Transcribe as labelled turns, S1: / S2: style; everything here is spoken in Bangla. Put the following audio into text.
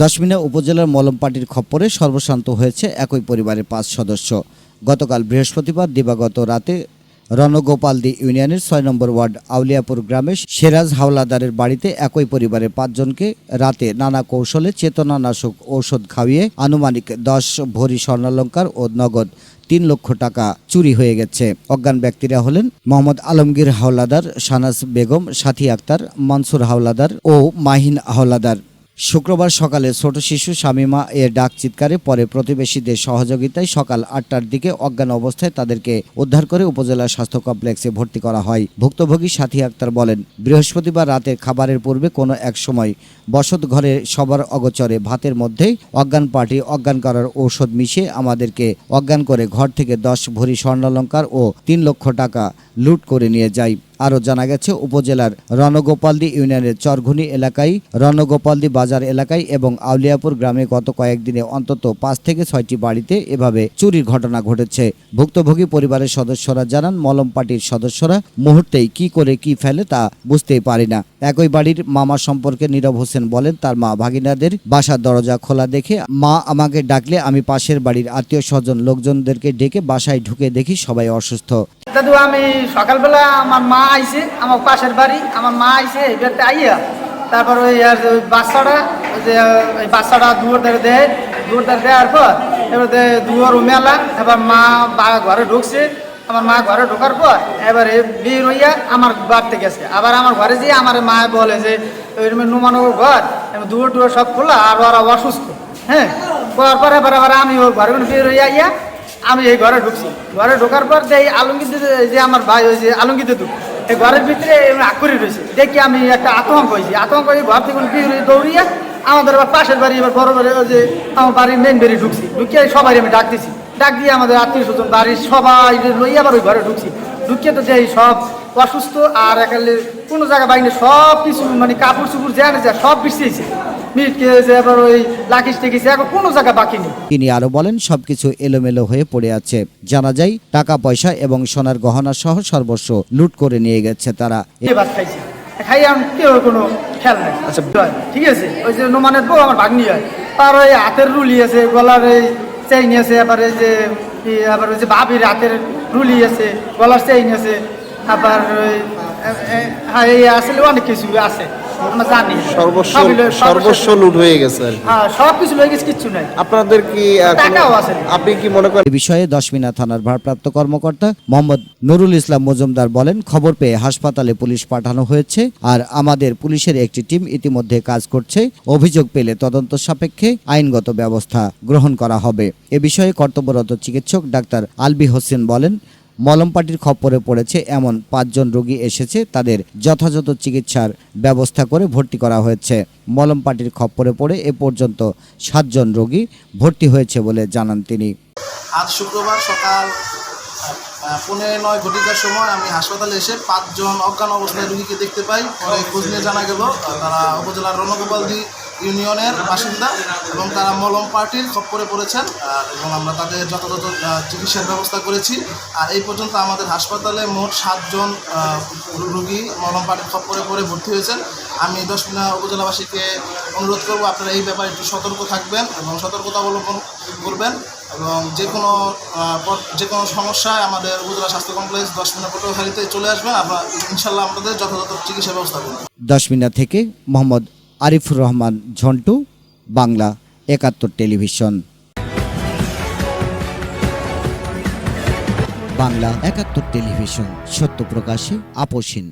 S1: দশমিনা উপজেলার মলমপাটির খপ্পরে সর্বশান্ত হয়েছে একই পরিবারের পাঁচ সদস্য। গতকাল বৃহস্পতিবার দিবাগত রাতে রণগোপালদি ইউনিয়নের ছয় নম্বর ওয়ার্ড আউলিয়াপুর গ্রামে সেরাজ হাওলাদারের বাড়িতে একই পরিবারের পাঁচজনকে রাতে নানা কৌশলে চেতনানাশক ঔষধ খাওয়িয়ে আনুমানিক দশ ভরি স্বর্ণালঙ্কার ও নগদ তিন লক্ষ টাকা চুরি হয়ে গেছে। অজ্ঞান ব্যক্তিরা হলেন মোহাম্মদ আলমগীর হাওলাদার, শানাস বেগম, সাথী আক্তার, মনসুর হাওলাদার ও মাহিন হাওলাদার। শুক্রবার সকালে ছোট শিশু শামিমা এর ডাক চিৎকারে পরে প্রতিবেশীদের সহযোগিতায় সকাল আটটার দিকে অজ্ঞান অবস্থায় তাদেরকে উদ্ধার করে উপজেলা স্বাস্থ্য কমপ্লেক্সে ভর্তি করা হয়। ভুক্তভোগী সাথী আক্তার বলেন, বৃহস্পতিবার রাতে খাবারের পূর্বে কোনো এক সময় বসত ঘরে সবার অগচরে ভাতের মধ্যেই অজ্ঞান পার্টি অজ্ঞান করার ঔষধ মিশিয়ে আমাদেরকে অজ্ঞান করে ঘর থেকে দশ ভরি স্বর্ণালঙ্কার ও তিন লক্ষ টাকা লুট করে নিয়ে যায়। আরও জানা গেছে, উপজেলার রণগোপালদি ইউনিয়নের চরঘুনি এলাকায়, রণগোপালদি বাজার এলাকায় এবং আউলিয়াপুর গ্রামে গত কয়েকদিনে অন্তত পাঁচ থেকে ছয়টি বাড়িতে এভাবে চুরির ঘটনা ঘটেছে। ভুক্তভোগী পরিবারের সদস্যরা জানান মলম পার্টির সদস্যরা মুহূর্তেই কি করে কি ফেলে তা বুঝতেই পারি না। একই বাড়ির মামা সম্পর্কে নীরব হোসেন বলেন, তার মা ভাগিনাদের বাসার দরজা খোলা দেখে, মা আমাকে ডাকলে আমি পাশের বাড়ির আত্মীয় স্বজন লোকজনদেরকে ডেকে বাসায় ঢুকে দেখি সবাই অসুস্থ।
S2: দাদু, আমি সকালবেলা আমার মা আইছে, আমার পাশের বাড়ি, আমার মা আইছে এবারতে আইয়া তারপর ওই আর ওই বাচ্চাটা যে, ওই বাচ্চাটা দুয়ার ধারে দেয়, দুয়ার ধারে দেওয়ার পর এবার দুয়ার মেলা, এবার মা বা ঘরে ঢুকছে, আমার মা ঘরে ঢোকার পর এবারে বিয়ে হইয়া আমার বাড়তে গেছে। আবার আমার ঘরে যেয়ে আমার মা বলে যে ওইরকম নুমানগর ঘর দুয়ার টুয়ার সব খোলা, আর ওরা অসুস্থ। হ্যাঁ করার পর এবার আবার আমি ওর ঘরে বের হইয়া ইয়া আমি এই ঘরে ঢুকছি। ঘরে ঢোকার পর যে আলঙ্গিত যে আমার ভাই, ওই যে আলঙ্গিত এই ঘরের ভিতরে আকুরি রয়েছে। দেখি আমি একটা আতঙ্ক হয়েছি। আতঙ্ক হয়ে ঘর থেকে দৌড়িয়ে আমাদের আবার পাশের বাড়ি, এবার বড় বাড়ি যে আমার বাড়ির মেন বেরিয়ে ঢুকছি। ঢুকিয়ে সবাই আমি ডাক দিছি ডাক দিয়ে আমাদের আত্মীয় স্বজন, বাড়ির সবাই লইয়া আবার ওই ঘরে ঢুকছি। ঢুকিয়ে তো সব অসুস্থ আর একালে কোনো জায়গা বাইরে সব কিছু মানে কাপড় চুপড় জানে যা সব বিছিয়েছে। মিট খেয়েছে এবার ওই লাকিস এখন কোনো জায়গা বাকি নেই।
S1: তিনি আরও বলেন সবকিছু এলোমেলো হয়ে পড়ে আছে। জানা যায় টাকা পয়সা এবং সোনার গহনা সহ সর্বস্ব লুট করে নিয়ে গেছে তারা।
S2: খাই আমি কেউ কোনো খেয়াল নাই। আচ্ছা ঠিক আছে ওই যে নোমানের বউ আমার ভাগ্নি হয়। তার ওই হাতের রুলি আছে গলার এই চেইন আছে আবার এই যে আবার ওই যে ভাবির হাতের রুলি আছে গলার চেইন আছে আবার হ্যাঁ আসলে অনেক কিছু আছে। আমরা জানি
S3: সর্বস্ব সর্বস্ব লুট হয়ে গেছে।
S2: হ্যাঁ সব কিছু লয়ে গেছে কিচ্ছু নাই
S3: আপনাদের কি
S2: টাকাও আছে।
S3: আপনি কি মনে করেন
S1: এ বিষয়ে দশমিনা থানার ভারপ্রাপ্ত কর্মকর্তা মোহাম্মদ নুরুল ইসলাম মজুমদার বলেন খবর পেয়ে হাসপাতালে পুলিশ পাঠানো হয়েছে আর আমাদের পুলিশের একটি টিম ইতিমধ্যে কাজ করছে অভিযোগ পেলে তদন্ত সাপেক্ষে আইনগত ব্যবস্থা গ্রহণ করা হবে এ বিষয়ে কর্তব্যরত চিকিৎসক ডাক্তার আলবি হোসেন বলেন মলমপাটির খপ্পরে পড়েছে এমন পাঁচজন রোগী এসেছে তাদের যথাযথ চিকিৎসার ব্যবস্থা করে ভর্তি করা হয়েছে। মলমপাটির খপ্পরে পড়ে এ পর্যন্ত সাতজন রোগী ভর্তি হয়েছে বলে জানান তিনি।
S4: আজ শুক্রবার সকাল আহ, পৌনে নয় ঘটিকার সময় আমি হাসপাতালে এসে পাঁচজন অজ্ঞান অবস্থায় রুগীকে দেখতে পাই। পরে খোঁজ নিয়ে জানা গেল তারা উপজেলার রণগোপালদি ইউনিয়নের বাসিন্দা এবং তারা মলম পার্টির খপ্পরে পড়েছেন এবং আমরা তাদের যথাযথ চিকিৎসার ব্যবস্থা করেছি। আর এই পর্যন্ত আমাদের হাসপাতালে মোট সাতজন রুগী মলম পার্টির খপ্পরে পড়ে ভর্তি হয়েছেন। আমি দশমিনা উপজেলাবাসীকে অনুরোধ করব, আপনারা এই ব্যাপারে একটু সতর্ক থাকবেন এবং সতর্কতা অবলম্বন করবেন এবং যে কোনো যে কোনো সমস্যায় আমাদের উপজেলা স্বাস্থ্য কমপ্লেক্স দশ মিনিট পটুয়াখালীতে চলে আসবেন। আপনার, ইনশাল্লাহ আপনাদের যথাযথ চিকিৎসা ব্যবস্থা করবেন।
S1: দশমিনা থেকে মোহাম্মদ আরিফুর রহমান ঝন্টু বাংলা একাত্তর টেলিভিশন। বাংলা একাত্তর টেলিভিশন সত্য প্রকাশে আপোষহীন